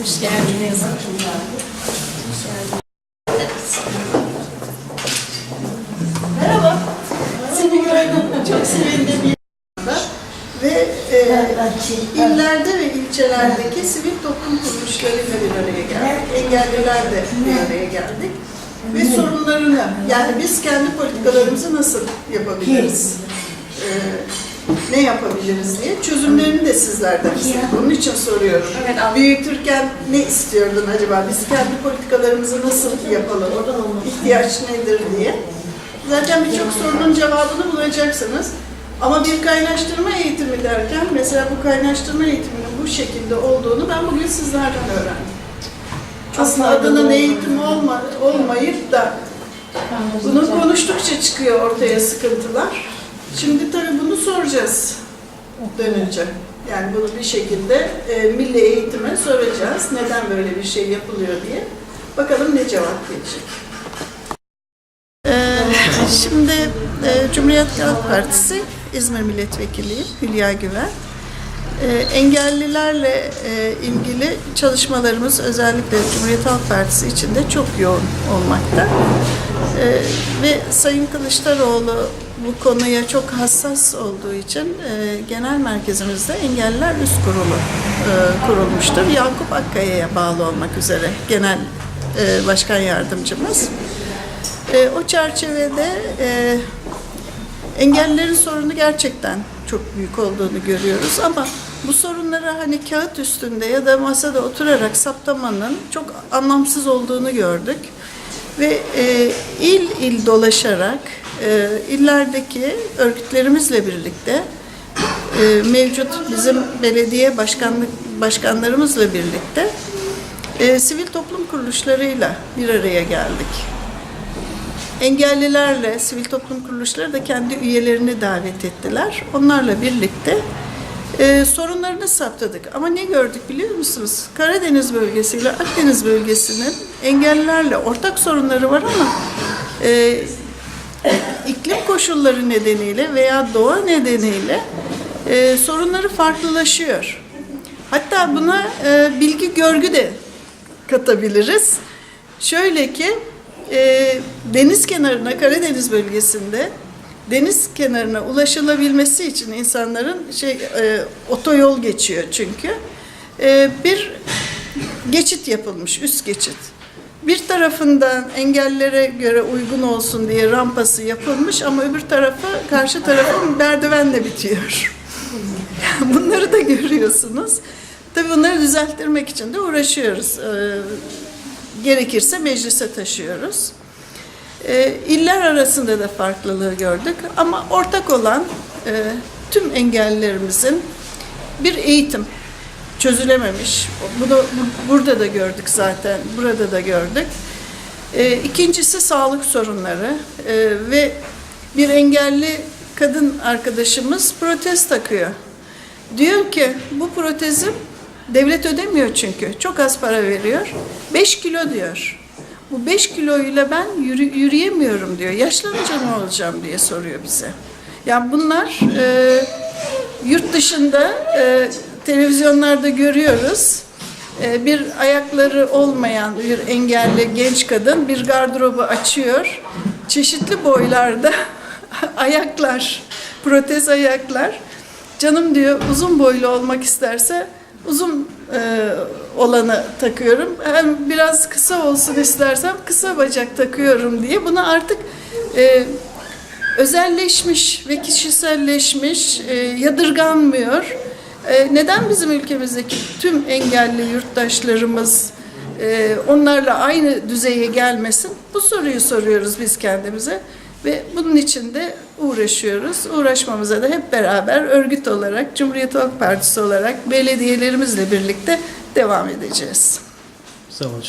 Hoş geldiniz. Merhaba. Seni gördüm. Çok sevindim. Ve e, illerde ve ilçelerdeki sivil toplum kuruluşlarıyla bir araya geldik. Engelliler de bir araya geldik. Ve sorunlarını, yani biz kendi politikalarımızı nasıl yapabiliriz? E, ne yapabiliriz diye çözümlerini de sizlerden istedik. Onun için soruyorum. Evet. Büyütürken ne istiyordun acaba? Biz kendi politikalarımızı nasıl yapalım? İhtiyaç nedir diye. Zaten birçok sorunun cevabını bulacaksınız. Ama bir kaynaştırma eğitimi derken mesela bu kaynaştırma eğitiminin bu şekilde olduğunu ben bugün sizlerden öğrendim. Aslında adının eğitim olma, olmayıp da bunu konuştukça çıkıyor ortaya sıkıntılar. Şimdi tabii bunu soracağız dönünce. Yani bunu bir şekilde e, milli eğitime soracağız. Neden böyle bir şey yapılıyor diye. Bakalım ne cevap gelecek. Ee, şimdi e, Cumhuriyet Halk Partisi İzmir Milletvekiliyim Hülya Güven. Ee, engellilerle e, ilgili çalışmalarımız özellikle Cumhuriyet Halk Partisi içinde çok yoğun olmakta. Ee, ve Sayın Kılıçdaroğlu bu konuya çok hassas olduğu için e, genel merkezimizde Engelliler Üst Kurulu e, kurulmuştur. Yakup Akkaya'ya bağlı olmak üzere genel e, başkan yardımcımız. E, o çerçevede e, engellilerin sorunu gerçekten çok büyük olduğunu görüyoruz ama bu sorunları hani kağıt üstünde ya da masada oturarak saptamanın çok anlamsız olduğunu gördük. Ve e, il il dolaşarak e, illerdeki örgütlerimizle birlikte e, mevcut bizim belediye başkanlık başkanlarımızla birlikte e, sivil toplum kuruluşlarıyla bir araya geldik. Engellilerle sivil toplum kuruluşları da kendi üyelerini davet ettiler. Onlarla birlikte e, sorunlarını saptadık. Ama ne gördük biliyor musunuz? Karadeniz bölgesiyle Akdeniz bölgesinin engellilerle ortak sorunları var ama e, iklim koşulları nedeniyle veya doğa nedeniyle e, sorunları farklılaşıyor. Hatta buna e, bilgi görgü de katabiliriz. Şöyle ki e, deniz kenarına Karadeniz bölgesinde deniz kenarına ulaşılabilmesi için insanların şey e, otoyol geçiyor çünkü E, bir geçit yapılmış üst geçit. Bir tarafından engellere göre uygun olsun diye rampası yapılmış ama öbür tarafı karşı tarafın merdivenle bitiyor. Bunları da görüyorsunuz. Tabii bunları düzelttirmek için de uğraşıyoruz. Ee, gerekirse meclise taşıyoruz. Ee, iller arasında da farklılığı gördük ama ortak olan e, tüm engellilerimizin bir eğitim çözülememiş. Bunu bu- burada da gördük zaten, burada da gördük. Ee, ikincisi sağlık sorunları Ee, ve bir engelli kadın arkadaşımız protez takıyor. Diyor ki bu protezim devlet ödemiyor çünkü. Çok az para veriyor. 5 kilo diyor. Bu 5 kiloyla ben yürü, yürüyemiyorum diyor. Yaşlanınca ne olacağım diye soruyor bize. Yani bunlar e, yurt dışında e, televizyonlarda görüyoruz. E, bir ayakları olmayan bir engelli genç kadın bir gardırobu açıyor. Çeşitli boylarda ayaklar, protez ayaklar. Canım diyor uzun boylu olmak isterse uzun e, olanı takıyorum. Hem biraz kısa olsun istersem kısa bacak takıyorum diye. Bunu artık e, özelleşmiş ve kişiselleşmiş, e, yadırganmıyor. E, neden bizim ülkemizdeki tüm engelli yurttaşlarımız e, onlarla aynı düzeye gelmesin? Bu soruyu soruyoruz biz kendimize ve bunun için de uğraşıyoruz. Uğraşmamıza da hep beraber örgüt olarak, Cumhuriyet Halk Partisi olarak belediyelerimizle birlikte devam edeceğiz. Sağ olun.